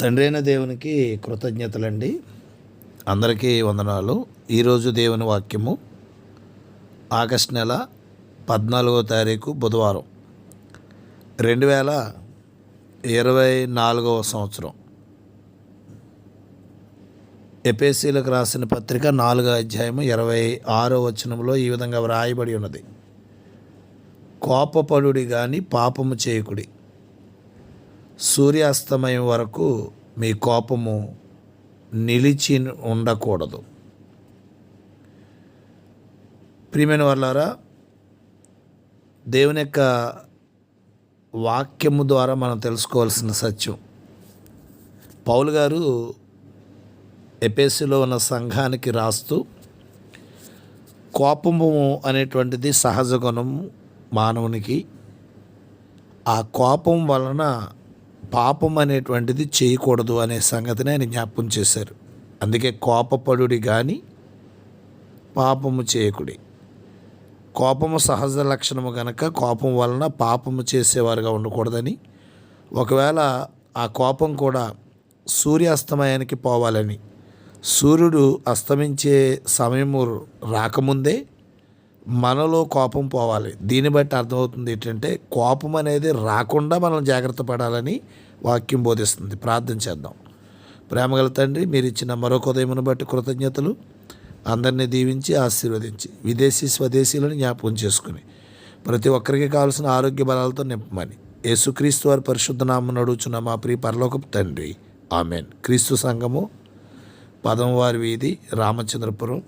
తండ్రి అయిన దేవునికి కృతజ్ఞతలండి. అందరికీ వందనాలు. ఈరోజు దేవుని వాక్యము ఆగస్ట్ నెల పద్నాలుగో తారీఖు బుధవారం రెండు వేల ఇరవై నాలుగవ సంవత్సరం. ఎపిఎస్సీలకు రాసిన పత్రిక నాలుగో అధ్యాయము ఇరవై ఆరో వచనంలో ఈ విధంగా వ్రాయబడి ఉన్నది. కోపపడుడి కానీ పాపము చేయకుడి. సూర్యాస్తమయం వరకు మీ కోపము నిలిచి ఉండకూడదు. ప్రియమైన వాళ్ళారా దేవుని యొక్క వాక్యము ద్వారా మనం తెలుసుకోవాల్సిన సత్యం. పౌలు గారు ఎపేసిలో ఉన్న సంఘానికి రాస్తూ కోపము అనేటువంటిది సహజ గుణం మానవునికి. ఆ కోపం వలన పాపం అనేటువంటిది చేయకూడదు అనే సంగతిని ఆయన జ్ఞాపకం చేశారు. అందుకే కోపపడుడి కానీ పాపము చేయకుడి. కోపము సహజ లక్షణము కనుక కోపం వలన పాపము చేసేవారుగా ఉండకూడదని ఒకవేళ ఆ కోపం కూడా సూర్యాస్తమయానికి పోవాలని సూర్యుడు అస్తమించే సమయము రాకముందే మనలో కోపం పోవాలి. దీన్ని బట్టి అర్థమవుతుంది ఏంటంటే కోపం అనేది రాకుండా మనం జాగ్రత్త పడాలని వాక్యం బోధిస్తుంది. ప్రార్థన చేద్దాం. ప్రేమగల తండ్రి మీరు ఇచ్చిన మరొక ఉదయమును బట్టి కృతజ్ఞతలు. అందరినీ దీవించి ఆశీర్వదించి విదేశీ స్వదేశీలను జ్ఞాపకం చేసుకుని ప్రతి ఒక్కరికి కావాల్సిన ఆరోగ్య బలాలతో నింపమని యేసుక్రీస్తు వారి పరిశుద్ధ నామం నడుచున్న మా ప్రియ పరలోకపు తండ్రి. ఆమెన్. క్రీస్తు సంఘము పదమవారి వీధి రామచంద్రపురం.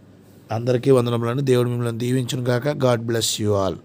అందరికీ వందనములను దేవుడు మిమ్మల్ని దీవించును గాక గాడ్ బ్లెస్ యూ ఆల్.